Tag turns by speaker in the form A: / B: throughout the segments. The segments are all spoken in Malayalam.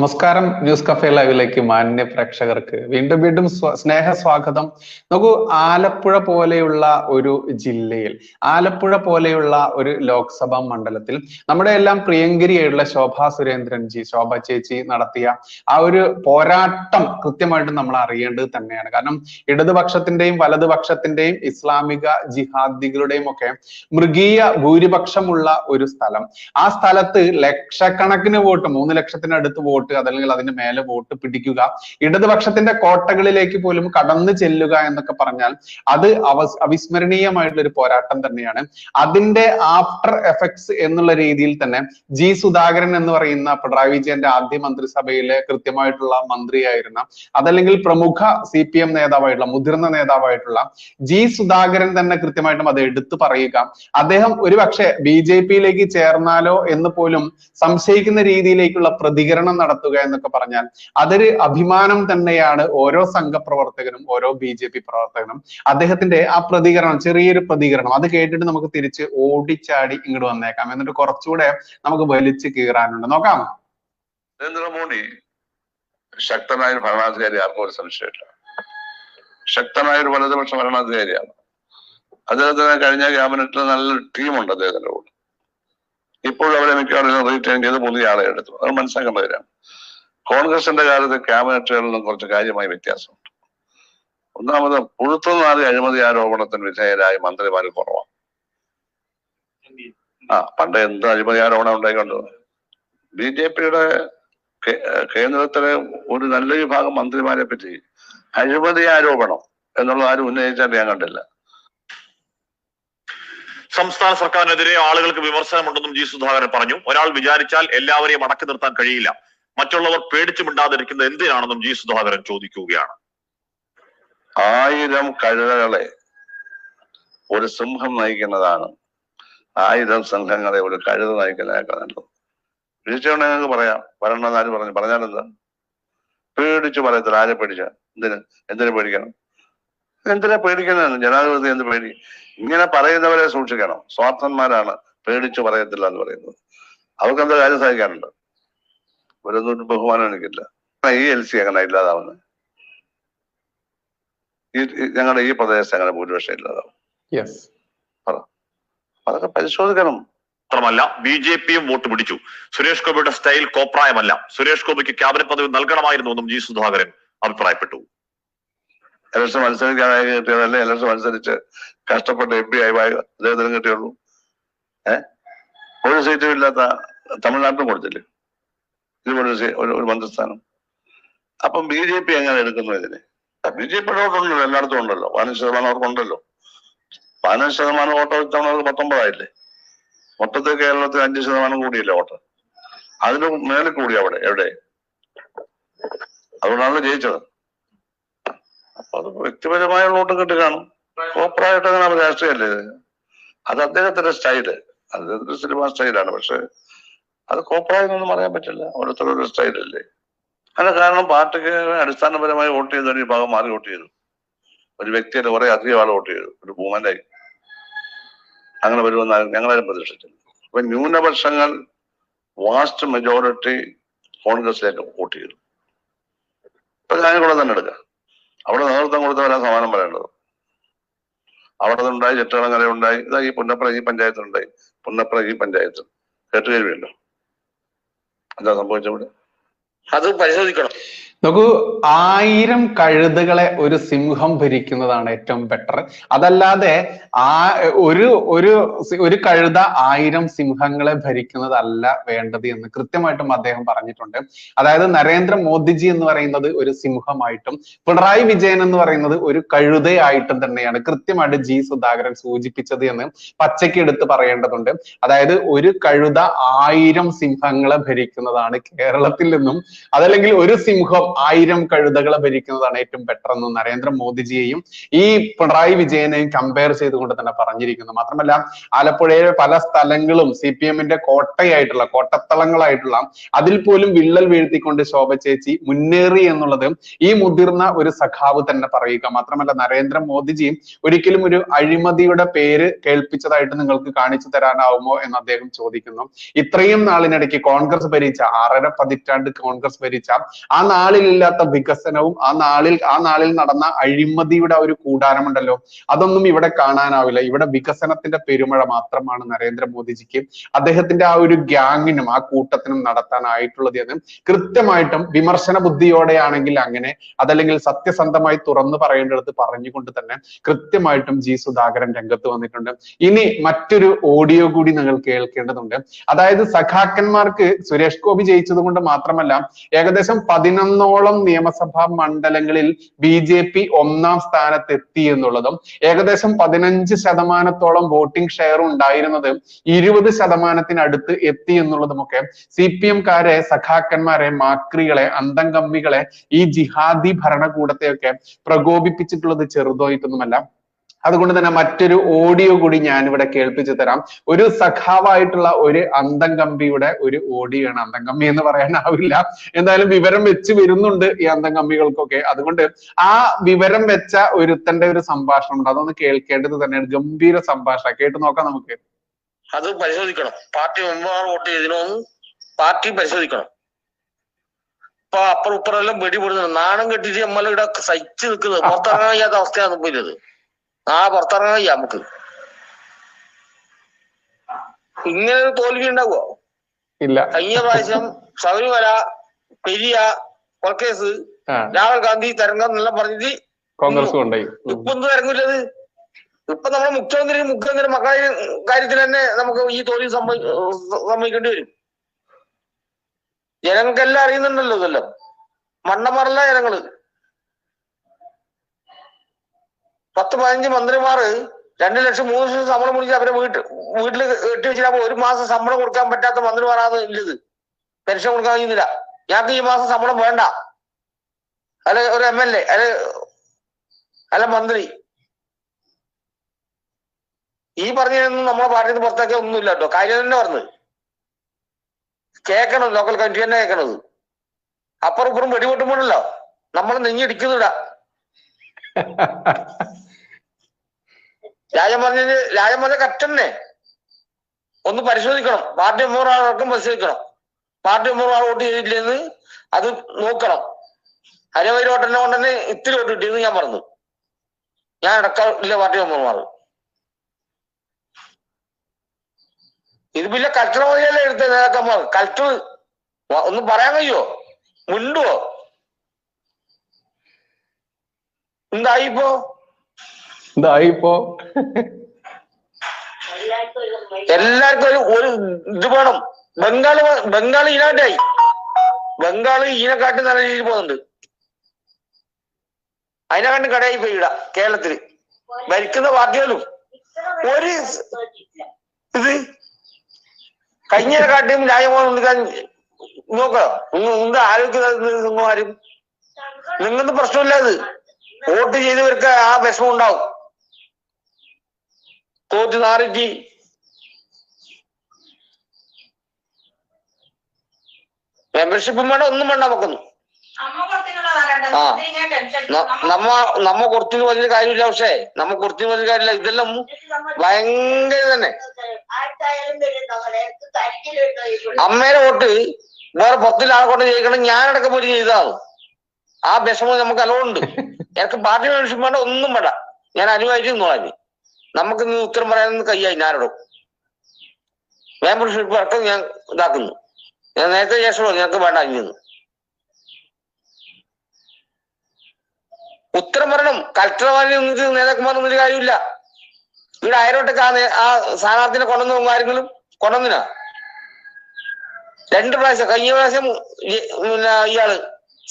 A: നമസ്കാരം ന്യൂസ് കഫേ ലൈവിലേക്ക് മാന്യ പ്രേക്ഷകർക്ക് വീണ്ടും വീണ്ടും സ്നേഹ സ്വാഗതം നോക്കൂ ആലപ്പുഴ പോലെയുള്ള ഒരു ജില്ലയിൽ ആലപ്പുഴ പോലെയുള്ള ഒരു ലോക്സഭാ മണ്ഡലത്തിൽ നമ്മുടെ എല്ലാം പ്രിയങ്കരിയായിട്ടുള്ള ശോഭാ സുരേന്ദ്രൻ ജി ശോഭ ചേച്ചി നടത്തിയ ആ ഒരു പോരാട്ടം കൃത്യമായിട്ട് നമ്മൾ അറിയേണ്ടത് തന്നെയാണ്. കാരണം ഇടതുപക്ഷത്തിന്റെയും വലതുപക്ഷത്തിന്റെയും ഇസ്ലാമിക ജിഹാദികളുടെയും ഒക്കെ മൃഗീയ ഭൂരിപക്ഷമുള്ള ഒരു സ്ഥലം. ആ സ്ഥലത്ത് ലക്ഷക്കണക്കിന് വോട്ട് മൂന്ന് ലക്ഷത്തിനടുത്ത് വോട്ട് അതല്ലെങ്കിൽ അതിന്റെ മേലെ വോട്ട് പിടിക്കുക. ഇടതുപക്ഷത്തിന്റെ കോട്ടകളിലേക്ക് പോലും കടന്നു ചെല്ലുക എന്നൊക്കെ പറഞ്ഞാൽ അത് അവ അവിസ്മരണീയമായിട്ടുള്ള ഒരു പോരാട്ടം തന്നെയാണ്. അതിന്റെ ആഫ്റ്റർ എഫക്ട്സ് എന്നുള്ള രീതിയിൽ തന്നെ ജി സുധാകരൻ എന്ന് പറയുന്ന പിണറായി വിജയന്റെ ആദ്യ മന്ത്രിസഭയിലെ കൃത്യമായിട്ടുള്ള മന്ത്രിയായിരുന്ന അതല്ലെങ്കിൽ പ്രമുഖ സി പി എം നേതാവായിട്ടുള്ള മുതിർന്ന നേതാവായിട്ടുള്ള ജി സുധാകരൻ തന്നെ കൃത്യമായിട്ടും അത് എടുത്തു പറയുക. അദ്ദേഹം ഒരുപക്ഷെ ബി ജെ പിയിലേക്ക് ചേർന്നാലോ എന്ന് പോലും സംശയിക്കുന്ന രീതിയിലേക്കുള്ള പ്രതികരണം നടത്തുക എന്നൊക്കെ പറഞ്ഞാൽ അതൊരു അഭിമാനം തന്നെയാണ് ഓരോ സംഘപ്രവർത്തകനും ഓരോ ബി ജെ പി പ്രവർത്തകനും. അദ്ദേഹത്തിന്റെ ആ പ്രതികരണം ചെറിയൊരു പ്രതികരണം അത് കേട്ടിട്ട് നമുക്ക് തിരിച്ച് ഓടിച്ചാടി ഇങ്ങോട്ട് വന്നേക്കാം. എന്നിട്ട് കുറച്ചുകൂടെ നമുക്ക് വലിച്ചു കീറാനുണ്ട്. നോക്കാം.
B: നരേന്ദ്രമോദി ശക്തനായ ഒരു ഭരണാധികാരി ആർക്കും ഒരു സംശയമില്ല. ശക്തനായ ഒരു വലതുപക്ഷ ഭരണാധികാരിയാണ്. അദ്ദേഹത്തിന് കഴിഞ്ഞ ക്യാബിനറ്റിൽ നല്ലൊരു ടീമുണ്ട് അദ്ദേഹത്തിന്റെ കൂടെ. ഇപ്പോൾ അവരെ മിക്കവാറും റീറ്റെയിൻ ചെയ്ത് പുതിയ ആളെ എടുത്തു. അത് മനസ്സിലാക്കേണ്ട കാര്യമാണ്. കോൺഗ്രസിന്റെ കാലത്ത് ക്യാബിനറ്റുകളിലും കുറച്ച് കാര്യമായ വ്യത്യാസമുണ്ട്. ഒന്നാമത് പുഴുത്തുനാറി അഴിമതി ആരോപണത്തിന് വിധേയരായ മന്ത്രിമാർ കുറവാണ്. ആ പണ്ട് എന്ത് അഴിമതി ആരോപണം ഉണ്ടായിക്കൊണ്ട്? ബി ജെ പിയുടെ കേന്ദ്രത്തിലെ ഒരു നല്ല വിഭാഗം മന്ത്രിമാരെ പറ്റി അഴിമതി ആരോപണം എന്നുള്ള ആരും ഉന്നയിച്ചാൽ ഞാൻ കണ്ടില്ല.
C: സംസ്ഥാന സർക്കാരിനെതിരെ ആളുകൾക്ക് വിമർശനമുണ്ടെന്നും ജി സുധാകരൻ പറഞ്ഞു. ഒരാൾ വിചാരിച്ചാൽ എല്ലാവരെയും അടക്കി നിർത്താൻ കഴിയില്ല. മറ്റുള്ളവർ പേടിച്ചു മിണ്ടാതിരിക്കുന്നത് എന്തിനാണെന്നും ജി സുധാകരൻ ചോദിക്കുകയാണ്.
B: ആയിരം കഴുതകളെ ഒരു സിംഹം നയിക്കുന്നതാണ്. ആയിരം സംഘങ്ങളെ ഒരു കഴുത നയിക്കുന്നതിനേക്കാൾ നല്ലത് ഞങ്ങൾക്ക് പറയാം. വരണമെന്ന് ആര് പറഞ്ഞു? പറഞ്ഞാലെന്താ? പേടിച്ചു പറയത്തില്ല. ആരെ പേടിച്ച? എന്തിന്? എന്തിനു പേടിക്കണം? എന്തിനാ പേടിക്കുന്നത് ജനാധിപത്യം എന്ത് പേടി? ഇങ്ങനെ പറയുന്നവരെ സൂക്ഷിക്കണം. സ്വാർത്ഥന്മാരാണ് പേടിച്ചു പറയത്തില്ല എന്ന് പറയുന്നത്. അവർക്ക് എന്താ കാര്യം സഹിക്കാനുണ്ട് ഒരു ബഹുമാനം എനിക്കില്ല. ഈ എൽ സി അങ്ങനെ ഇല്ലാതാവുന്നത് ഈ ഞങ്ങളുടെ ഈ പ്രദേശത്ത് അങ്ങനെ ഭൂരിപക്ഷം ഇല്ലാതാവും.
A: യെസ്
B: അതൊക്കെ പരിശോധിക്കണം.
C: മാത്രമല്ല ബി ജെ പിയും വോട്ട് പിടിച്ചു. സുരേഷ് ഗോപിയുടെ സ്റ്റൈൽ കോപ്രായമല്ല. സുരേഷ് ഗോപിക്ക് ക്യാബിനറ്റ് പദവി നൽകണമായിരുന്നുവെന്നും ജി സുധാകരൻ അഭിപ്രായപ്പെട്ടു.
B: ഇലക്ഷൻ മത്സരിക്കാനായി കിട്ടിയതല്ലേ? ഇലക്ഷൻ മത്സരിച്ച് കഷ്ടപ്പെട്ട് എം പി ആയി അദ്ദേഹത്തിനും കിട്ടിയുള്ളൂ. ഏഹ് ഒരു സീറ്റും ഇല്ലാത്ത തമിഴ്നാട്ടിലും കൊടുത്തില്ലേ? ഇതുപോലെ ഒരു ഒരു മന്ത്രിസ്ഥാനം. അപ്പം ബി ജെ പി എങ്ങനെ എടുക്കുന്നു ഇതിനെ? ബി ജെ പിയുടെ വോട്ടുണ്ടല്ലോ എല്ലായിടത്തും ഉണ്ടല്ലോ. പതിനഞ്ച് ശതമാനം അവർക്കുണ്ടല്ലോ പതിനഞ്ച് ശതമാനം വോട്ട് തവണ അവർക്ക് പത്തൊമ്പതായില്ലേ? മൊത്തത്തിൽ കേരളത്തിൽ അഞ്ച് ശതമാനം കൂടിയില്ല വോട്ട്? അതിന് മേലെ കൂടി അവിടെ എവിടെ? അതുകൊണ്ടാണല്ലോ ജയിച്ചത്. അപ്പൊ അത് വ്യക്തിപരമായ വോട്ട് കിട്ടി കാണും. കോപ്പറായിട്ട് അങ്ങനെ രാഷ്ട്രീയല്ലേ അത് അദ്ദേഹത്തിന്റെ സ്റ്റൈൽ. അദ്ദേഹത്തിന്റെ സിനിമ സ്റ്റൈലാണ്. പക്ഷെ അത് കോപ്പറായെന്നൊന്നും പറയാൻ പറ്റില്ല. ഓരോരുത്തരുടെ സ്റ്റൈലല്ലേ. അതിന് കാരണം പാർട്ടിക്ക് അടിസ്ഥാനപരമായി വോട്ട് ചെയ്ത ഒരു ഭാഗം മാറി വോട്ട് ചെയ്തു. ഒരു വ്യക്തിയുടെ കുറെ അധികം ആൾ വോട്ട് ചെയ്തു. ഒരു മൂവ്മെന്റായി അങ്ങനെ വരുമെന്ന് ഞങ്ങളാരും പ്രതീക്ഷിച്ചില്ല അപ്പൊ ന്യൂനപക്ഷങ്ങൾ വാസ്റ്റ് മെജോറിറ്റി കോൺഗ്രസിലേക്ക് വോട്ട് ചെയ്തു. ഇപ്പൊ കാഞ്ഞകുളം തന്നെ എടുക്കാം. അവിടെ നേതൃത്വം കൊടുത്തവരാ സമാനം പറയേണ്ടത്. അവിടെ ഉണ്ടായി ചെട്ടളങ്ങര ഉണ്ടായി ഇതാ ഈ പുന്നപ്ര ഈ പഞ്ചായത്തിലുണ്ടായി പുന്നപ്ര ഈ പഞ്ചായത്തിൽ കേട്ടുകേൾവിയുണ്ടോ എന്താ സംഭവിച്ചവിടെ?
D: അത് പരിശോധിക്കണം.
A: നോക്കൂ ആയിരം കഴുതകളെ ഒരു സിംഹം ഭരിക്കുന്നതാണ് ഏറ്റവും ബെറ്റർ അതല്ലാതെ ആ ഒരു ഒരു ഒരു കഴുത ആയിരം സിംഹങ്ങളെ ഭരിക്കുന്നതല്ല വേണ്ടത് എന്ന് കൃത്യമായിട്ടും അദ്ദേഹം പറഞ്ഞിട്ടുണ്ട്. അതായത് നരേന്ദ്ര മോദിജി എന്ന് പറയുന്നത് ഒരു സിംഹമായിട്ടും പിണറായി വിജയൻ എന്ന് പറയുന്നത് ഒരു കഴുതയായിട്ടും തന്നെയാണ് കൃത്യമായിട്ട് ജി സുധാകരൻ സൂചിപ്പിച്ചത് എന്ന് പച്ചയ്ക്ക് എടുത്ത് പറയേണ്ടതുണ്ട്. അതായത് ഒരു കഴുത ആയിരം സിംഹങ്ങളെ ഭരിക്കുന്നതാണ് കേരളത്തിൽ നിന്നും അതല്ലെങ്കിൽ ഒരു സിംഹം ആയിരം കഴുതകളെ ഭരിക്കുന്നതാണ് ഏറ്റവും ബെറ്റർ എന്ന് നരേന്ദ്രമോദിജിയെയും ഈ പിണറായി വിജയനെയും കമ്പയർ ചെയ്തുകൊണ്ട് തന്നെ പറഞ്ഞിരിക്കുന്നു. മാത്രമല്ല ആലപ്പുഴയിലെ പല സ്ഥലങ്ങളും സി പി എമ്മിന്റെ കോട്ടയായിട്ടുള്ള കോട്ടത്തളങ്ങളായിട്ടുള്ള അതിൽ പോലും വിള്ളൽ വീഴ്ത്തിക്കൊണ്ട് ശോഭ ചേച്ചി മുന്നേറി എന്നുള്ളത് ഈ മുതിർന്ന ഒരു സഖാവ് തന്നെ പറയുക. മാത്രമല്ല നരേന്ദ്രമോദിജി ഒരിക്കലും ഒരു അഴിമതിയുടെ പേര് കേൾപ്പിച്ചതായിട്ട് നിങ്ങൾക്ക് കാണിച്ചു തരാനാവുമോ എന്ന് അദ്ദേഹം ചോദിക്കുന്നു. ഇത്രയും നാളിനിടയ്ക്ക് കോൺഗ്രസ് ഭരിച്ച ആറര പതിറ്റാണ്ട് കോൺഗ്രസ് ഭരിച്ച ആ നാളിലില്ലാത്ത വികസനവും ആ നാളിൽ ആ നാളിൽ നടന്ന അഴിമതിയുടെ ആ ഒരു കൂടാരമുണ്ടല്ലോ അതൊന്നും ഇവിടെ കാണാനാവില്ല. ഇവിടെ വികസനത്തിന്റെ പെരുമഴ മാത്രമാണ് നരേന്ദ്രമോദിജിക്ക് അദ്ദേഹത്തിന്റെ ആ ഒരു ഗ്യാങ്ങിനും ആ കൂട്ടത്തിനും നടത്താനായിട്ടുള്ളത് എന്ന് കൃത്യമായിട്ടും വിമർശന ബുദ്ധിയോടെയാണെങ്കിൽ അങ്ങനെ അതല്ലെങ്കിൽ സത്യസന്ധമായി തുറന്നു പറയേണ്ടടുത്ത് പറഞ്ഞുകൊണ്ട് തന്നെ കൃത്യമായിട്ടും ജി സുധാകരൻ രംഗത്ത് വന്നിട്ടുണ്ട്. ഇനി മറ്റൊരു ഓഡിയോ കൂടി നിങ്ങൾ കേൾക്കേണ്ടതുണ്ട്. അതായത് സഖാക്കന്മാർക്ക് സുരേഷ് ഗോപി ജയിച്ചത് കൊണ്ട് മാത്രമല്ല ഏകദേശം പതിനൊന്നോളം നിയമസഭാ മണ്ഡലങ്ങളിൽ ബി ജെ പി ഒന്നാം സ്ഥാനത്തെത്തി എന്നുള്ളതും ഏകദേശം പതിനഞ്ച് ശതമാനത്തോളം വോട്ടിംഗ് ഷെയർ ഉണ്ടായിരുന്നത് ഇരുപത് ശതമാനത്തിനടുത്ത് എത്തി എന്നുള്ളതുമൊക്കെ സി പി എംകാരെ സഖാക്കന്മാരെ മാക്രികളെ അന്തംകമ്മികളെ ഈ ജിഹാദി ഭരണകൂടത്തെയൊക്കെ പ്രകോപിപ്പിച്ചിട്ടുള്ളത് ചെറുതായിട്ടൊന്നുമല്ല അതുകൊണ്ട് തന്നെ മറ്റൊരു ഓഡിയോ കൂടി ഞാൻ ഇവിടെ കേൾപ്പിച്ചു തരാം. ഒരു സഖാവായിട്ടുള്ള ഒരു അന്തംകമ്പിയുടെ ഒരു ഓഡിയോ ആണ് അന്തംകമ്പി എന്ന് പറയാനാവില്ല. എന്തായാലും വിവരം വെച്ച് വരുന്നുണ്ട് ഈ അന്തംകമ്പികൾക്കൊക്കെ അതുകൊണ്ട് ആ വിവരം വെച്ച ഒരുത്തന്റെ ഒരു സംഭാഷണം ഉണ്ട്. അതൊന്ന് കേൾക്കേണ്ടത് തന്നെയാണ് ഗംഭീര സംഭാഷണം കേട്ട് നോക്കാം നമുക്ക്.
D: അത് പരിശോധിക്കണം. പാർട്ടി മെമ്പർമാർ വോട്ട് ചെയ്തിനോന്ന് പാർട്ടി പരിശോധിക്കണം. ഇപ്പൊ അപ്പുറം ഇപ്പുറമെല്ലാം വെടിപെടുന്നത് നാണം കെട്ടിട്ട് നമ്മൾ ഇവിടെ സഹിച്ചു നിൽക്കുന്നത്. പുറത്തിറങ്ങാൻ കഴിയാത്ത അവസ്ഥയാണ് ഇപ്പൊ ഇത് ആ പുറത്തിറങ്ങാൻ കഴിയാ നമുക്ക്. ഇങ്ങനെ ഒരു തോൽവി ഉണ്ടാവുമോ
A: ഇല്ല.
D: കഴിഞ്ഞ പ്രാവശ്യം ശബരിമല പെരിയ കൊൽക്കേസ് രാഹുൽ ഗാന്ധി തരംഗം എന്നെല്ലാം പറഞ്ഞിട്ട്
A: കോൺഗ്രസ് കൊണ്ടുപോയി.
D: ഇപ്പൊ ഒന്നും ഇറങ്ങില്ലത് ഇപ്പൊ നമ്മുടെ മുഖ്യമന്ത്രി മുഖ്യമന്ത്രി മക്കളെ കാര്യത്തിൽ തന്നെ നമുക്ക് ഈ തോൽവി സംഭവിക്കേണ്ടി സമ്മതിക്കേണ്ടി വരും. ജനങ്ങൾക്കെല്ലാം അറിയുന്നുണ്ടല്ലോ ഇതെല്ലാം. മണ്ണമറല്ല ജനങ്ങൾ. പതിനഞ്ച് മന്ത്രിമാർ രണ്ട് ലക്ഷം മൂന്ന് ലക്ഷം ശമ്പളം മുടിച്ച് അവരെ വീട്ടിൽ വീട്ടിൽ കെട്ടി ഒരു മാസം ശമ്പളം കൊടുക്കാൻ പറ്റാത്ത മന്ത്രിമാരാണ് ഇല്ലത് പെൻഷൻ കൊടുക്കാൻ കഴിയുന്നില്ല. ഞങ്ങൾക്ക് ഈ മാസം ശമ്പളം വേണ്ട. അല്ല ഒരു എം എൽ എ അല്ലെ അല്ല മന്ത്രി. ഈ പറഞ്ഞൊന്നും നമ്മളെ പാർട്ടിയിൽ നിന്ന് പുറത്താക്കിയ ഒന്നുമില്ല കേട്ടോ. കാര്യം തന്നെ പറഞ്ഞത്. കേൾക്കണം ലോക്കൽ കമ്മിറ്റി തന്നെ കേൾക്കണത്. അപ്പുറം ഇപ്പുറം വെടിപൊട്ടുമ്പോഴല്ലോ നമ്മൾ നെഞ്ഞിടിക്കുന്നില്ല. രാജൻ പറഞ്ഞത് രാജൻ പറഞ്ഞ കറക്റ്റ് തന്നെ. ഒന്ന് പരിശോധിക്കണം. പാർട്ടി മെമ്പർമാർക്കും പരിശോധിക്കണം. പാർട്ടി മെമ്പർമാർ വോട്ട് ചെയ്തിട്ടില്ലെന്ന് അത് നോക്കണം. ഹരിവരി വോട്ടെന്നെ കൊണ്ട് തന്നെ ഇത്തിരി വോട്ട് കിട്ടിയെന്ന് ഞാൻ പറഞ്ഞു. ഞാൻ അടക്കമില്ല പാർട്ടി മെമ്പർമാർ. ഇത് പിന്നെ കൾച്ചർ മതിയല്ലേ എടുത്ത നേതാക്കന്മാർ? കൾച്ചർ ഒന്ന് പറയാൻ കഴിയോ മുണ്ടോ എന്തായിപ്പോ?
A: ഇതായിപ്പോ.
D: എല്ലാവർക്കും ഒരു ഇത് വേണം. ബംഗാൾ ബംഗാൾ ഈനാട്ടായി ബംഗാൾ ഈനക്കാട്ട് നല്ല രീതിയിൽ പോകുന്നുണ്ട്. അതിനെക്കാട്ടി കടയായി പോയി ഇവിടെ കേരളത്തിൽ. ഭരിക്കുന്ന പാർട്ടികളും. ഒരു ഇത് ന്യായമാണ് നിൽക്കാൻ നോക്കാം നിങ്ങൾ ആലോചിക്കുന്ന ആരും നിങ്ങൾക്ക് പ്രശ്നമില്ല അത്. വോട്ട് ചെയ്തവർക്ക് ആ വിഷമം ഉണ്ടാവും. നാറിറ്റി മെമ്പർഷിപ്പും വേണ്ട ഒന്നും വേണ്ട നമുക്കൊന്നും. ആ. നമ്മ നമ്മ കുറച്ചിന് വലിയ കാര്യമില്ല പക്ഷേ നമ്മ കുറച്ചിന് വലിയ കാര്യമില്ല. ഇതെല്ലാം ഭയങ്കര തന്നെ അമ്മയുടെ വോട്ട് വേറെ പത്തിലാളെ കൊണ്ട് ജയിക്കണം ഞാനടക്കം ഒരു ചെയ്തതാണ് ആ വിഷമം നമുക്ക് അലവുണ്ട് എനിക്ക് പാർട്ടി മെമ്പർഷിപ്പ് വേണ്ട ഒന്നും വേണ്ട. ഞാൻ അനുവാദിച്ചു നോളാം നമുക്ക് നീ ഉത്തരം പറയാനൊന്നും കയ്യായി ഞാനോടും മെമ്പർഷിപ്പ് അടക്കം ഞാൻ ഇതാക്കുന്നു. ഞാൻ നേരത്തെ ശേഷം ഞങ്ങൾക്ക് വേണ്ട ഇനിയൊന്നും ഉത്തരം പറയണം. കലക്ടർമാരെ ഒന്നിച്ച് നേതാക്കന്മാർ ഒന്നൊരു കാര്യമില്ല. ഇവിടെ അയരോട്ടൊക്കെ ആ ആ സ്ഥാനാർത്ഥിനെ കൊണ്ടുവന്ന ആരെങ്കിലും കൊണ്ടുവന്നിനാ? രണ്ട് പ്രാവശ്യം കഴിഞ്ഞ പ്രാവശ്യം പിന്നെ ഇയാൾ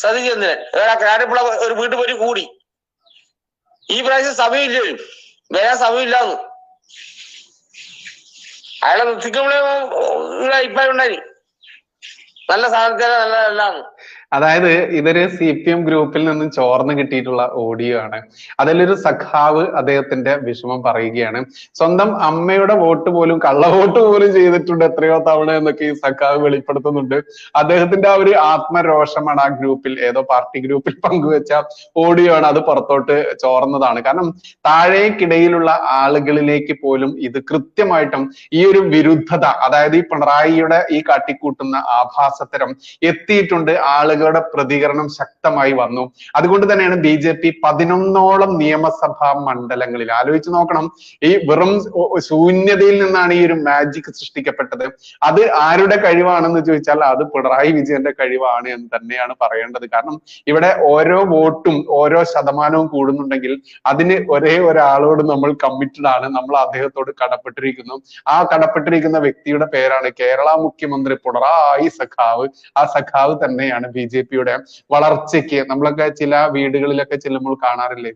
D: സതീചന്ദ്രൻ കാരപ്പുള ഒരു വീട്ടിൽ പോയി കൂടി. ഈ പ്രാവശ്യം സമയമില്ല വരാൻ സമയമില്ലാന്ന് അയാളെ നിർത്തിക്കുമ്പോഴേ അഭിപ്രായം ഉണ്ടായി. നല്ല സാധനത്തിന് നല്ല നല്ലതാണ്
A: അതായത് ഇതൊരു സി പി എം ഗ്രൂപ്പിൽ നിന്നും ചോർന്ന് കിട്ടിയിട്ടുള്ള ഓഡിയോ ആണ്. അതിലൊരു സഖാവ് അദ്ദേഹത്തിന്റെ വിഷമം പറയുകയാണ്. സ്വന്തം അമ്മയുടെ വോട്ട് പോലും കള്ള വോട്ട് പോലും ചെയ്തിട്ടുണ്ട് എത്രയോ തവണ എന്നൊക്കെ ഈ സഖാവ് വെളിപ്പെടുത്തുന്നുണ്ട്. അദ്ദേഹത്തിന്റെ ആ ഒരു ആത്മരോഷമാണ് ആ ഗ്രൂപ്പിൽ ഏതോ പാർട്ടി ഗ്രൂപ്പിൽ പങ്കുവെച്ച ഓഡിയോ ആണ് അത് പുറത്തോട്ട് ചോർന്നതാണ്. കാരണം താഴേക്കിടയിലുള്ള ആളുകളിലേക്ക് പോലും ഇത് കൃത്യമായിട്ടും ഈ ഒരു വിരുദ്ധത അതായത് ഈ പിണറായിയുടെ ഈ കാട്ടിക്കൂട്ടുന്ന ആഭാസത്തരം എത്തിയിട്ടുണ്ട് എത്തിയിട്ടുണ്ട് ആളുകളുടെ പ്രതികരണം ശക്തമായി വന്നു. അതുകൊണ്ട് തന്നെയാണ് ബി ജെ പി പതിനൊന്നോളം നിയമസഭാ മണ്ഡലങ്ങളിൽ ആലോചിച്ച് നോക്കണം. ഈ വെറും ശൂന്യതയിൽ നിന്നാണ് ഈ ഒരു മാജിക് സൃഷ്ടിക്കപ്പെട്ടത്. അത് ആരുടെ കഴിവാണെന്ന് ചോദിച്ചാൽ അത് പിണറായി വിജയന്റെ കഴിവാണ് എന്ന് തന്നെയാണ് പറയേണ്ടത്. കാരണം ഇവിടെ ഓരോ വോട്ടും ഓരോ ശതമാനവും കൂടുന്നുണ്ടെങ്കിൽ അതിന് ഒരേ ഒരാളോട് നമ്മൾ കമ്മിറ്റഡ് ആണ്. നമ്മൾ അദ്ദേഹത്തോട് കടപ്പെട്ടിരിക്കുന്നു. ആ കടപ്പെട്ടിരിക്കുന്ന വ്യക്തിയുടെ പേരാണ് കേരള മുഖ്യമന്ത്രി പിണറായി സഖാവ്. ആ സഖാവ് തന്നെയാണ് ബി ജെ പിയുടെ വളർച്ചയ്ക്ക് നമ്മളൊക്കെ ചില വീടുകളിലൊക്കെ ചെല്ലുമ്പോൾ കാണാറില്ലേ?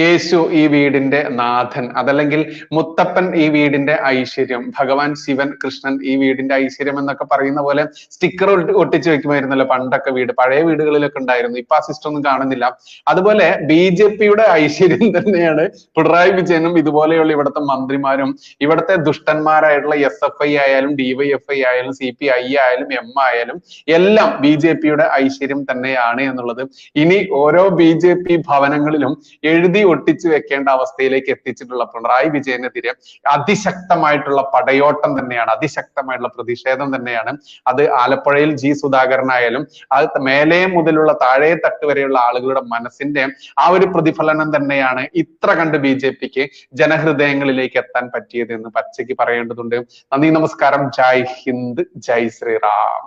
A: യേശു ഈ വീടിന്റെ നാഥൻ. അതല്ലെങ്കിൽ മുത്തപ്പൻ ഈ വീടിന്റെ ഐശ്വര്യം. ഭഗവാൻ ശിവൻ കൃഷ്ണൻ ഈ വീടിന്റെ ഐശ്വര്യം എന്നൊക്കെ പറയുന്ന പോലെ സ്റ്റിക്കർ ഒട്ടിച്ചു വെക്കുമായിരുന്നല്ലോ പണ്ടൊക്കെ വീട്. പഴയ വീടുകളിലൊക്കെ ഉണ്ടായിരുന്നു. ഇപ്പൊ ആ സിസ്റ്റം ഒന്നും കാണുന്നില്ല. അതുപോലെ ബി ജെ പിയുടെ ഐശ്വര്യം തന്നെയാണ് പിണറായി വിജയനും ഇതുപോലെയുള്ള ഇവിടുത്തെ മന്ത്രിമാരും ഇവിടുത്തെ ദുഷ്ടന്മാരായിട്ടുള്ള എസ് എഫ് ഐ ആയാലും ഡിവൈഎഫ്ഐ ആയാലും സി പി ഐ ആയാലും എം ആയാലും എല്ലാം ബി ജെ പിയുടെ ഐശ്വര്യം തന്നെയാണ് എന്നുള്ളത്. ഇനി ഓരോ ബി ജെ പി ഭവനങ്ങളിലും എഴുതി ഒട്ടിച്ചു വെക്കേണ്ട അവസ്ഥയിലേക്ക് എത്തിച്ചിട്ടുള്ള പിണറായി വിജയനെതിരെ അതിശക്തമായിട്ടുള്ള പടയോട്ടം തന്നെയാണ് അതിശക്തമായിട്ടുള്ള പ്രതിഷേധം തന്നെയാണ്. അത് ആലപ്പുഴയിൽ ജി സുധാകരനായാലും അത് മേലെ മുതലുള്ള താഴെ തട്ട് വരെയുള്ള ആളുകളുടെ മനസ്സിന്റെ ആ ഒരു പ്രതിഫലനം തന്നെയാണ് ഇത്ര കണ്ട് ബി ജെ പിക്ക് ജനഹൃദയങ്ങളിലേക്ക് എത്താൻ പറ്റിയത് എന്ന് പച്ചയ്ക്ക് പറയേണ്ടതുണ്ട്. നന്ദി നമസ്കാരം. ജയ് ഹിന്ദ് ജയ് ശ്രീറാം.